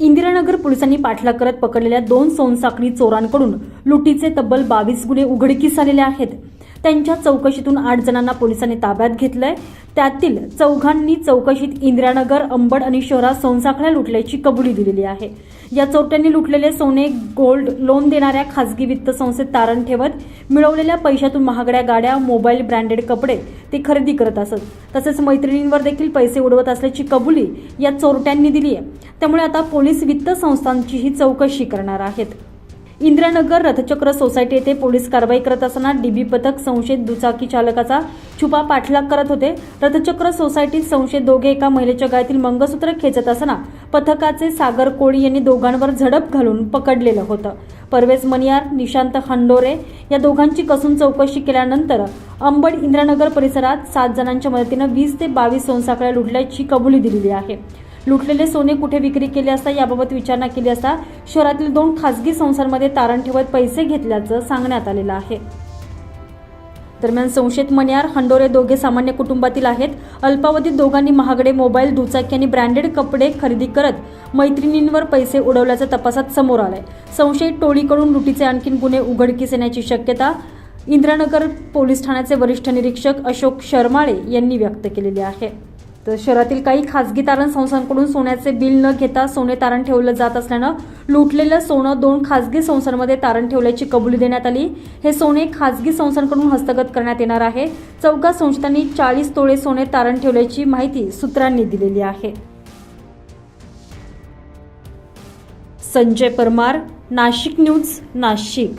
इंदिरानगर पोलिसांनी पाठलाग करत पकडलेल्या दोन सोनसाखळी चोरांकडून लुटीचे तब्बल बावीस गुन्हे उघडकीस आलेले आहेत. त्यांच्या चौकशीतून आठ जणांना पोलिसांनी ताब्यात घेतलंय. त्यातील चौघांनी चौकशीत इंदिरानगर अंबड आणि शहरात सोनसाखळ्या लुटल्याची कबुली दिलेली आहे. या चोरट्यांनी लुटलेले सोने गोल्ड लोन देणाऱ्या खासगी वित्त संस्थेत तारण ठेवत मिळवलेल्या पैशातून महागड्या गाड्या मोबाईल ब्रँडेड कपडे ते खरेदी करत असत. तसेच मैत्रिणींवर देखील पैसे उडवत असल्याची कबुली या चोरट्यांनी दिली आहे त्यामुळे आता पोलीस वित्त संस्थांचीही चौकशी करणार आहेत. इंद्रनगर रथचक्र सोसायटी येथे पोलीस कारवाई करत असताना डीबी पथक संशयित दुचाकी चालकाचा छुपा पाठलाग करत होते. रथचक्र सोसायटीत संशयित दोघे एका महिलेच्या गळ्यातील मंगळसूत्र खेचत असताना पथकाचे सागर कोळी यांनी दोघांवर झडप घालून पकडलेलं होतं. परवेज मनियार निशांत हंडोरे या दोघांची कसून चौकशी केल्यानंतर अंबड इंद्रनगर परिसरात सात जणांच्या मदतीनं वीस ते बावीस सोनसाखळ्या लुटल्याची कबुली दिलेली आहे. लुटलेले सोने कुठे विक्री केले असता याबाबत विचारणा केली असता शहरातील दोन खासगी संस्थांमध्ये तारण ठेवत पैसे घेतल्याचं सांगण्यात आलेलं आहे. दरम्यान संशयित मनियार हंडोरे दोघे सामान्य कुटुंबातील आहेत. अल्पावधीत दोघांनी महागडे मोबाईल दुचाकी आणि ब्रँडेड कपडे खरेदी करत मैत्रिणींवर पैसे उडवल्याचं तपासात समोर आलंय. संशयित टोळीकडून लुटीचे आणखीन गुन्हे उघडकीस येण्याची शक्यता इंद्रानगर पोलीस ठाण्याचे वरिष्ठ निरीक्षक अशोक शर्माळे यांनी व्यक्त केलेली आहे. तर शहरातील काही खासगी तारण संस्थांकडून सोन्याचे बिल न घेता सोने तारण ठेवलं जात असल्यानं लुटलेलं सोनं दोन खासगी संस्थांमध्ये तारण ठेवल्याची कबुली देण्यात आली. हे सोने खासगी संस्थांकडून हस्तगत करण्यात येणार आहे. चौघा संस्थांनी चाळीस तोळे सोने तारण ठेवल्याची माहिती सूत्रांनी दिलेली आहे. संजय परमार नाशिक न्यूज नाशिक.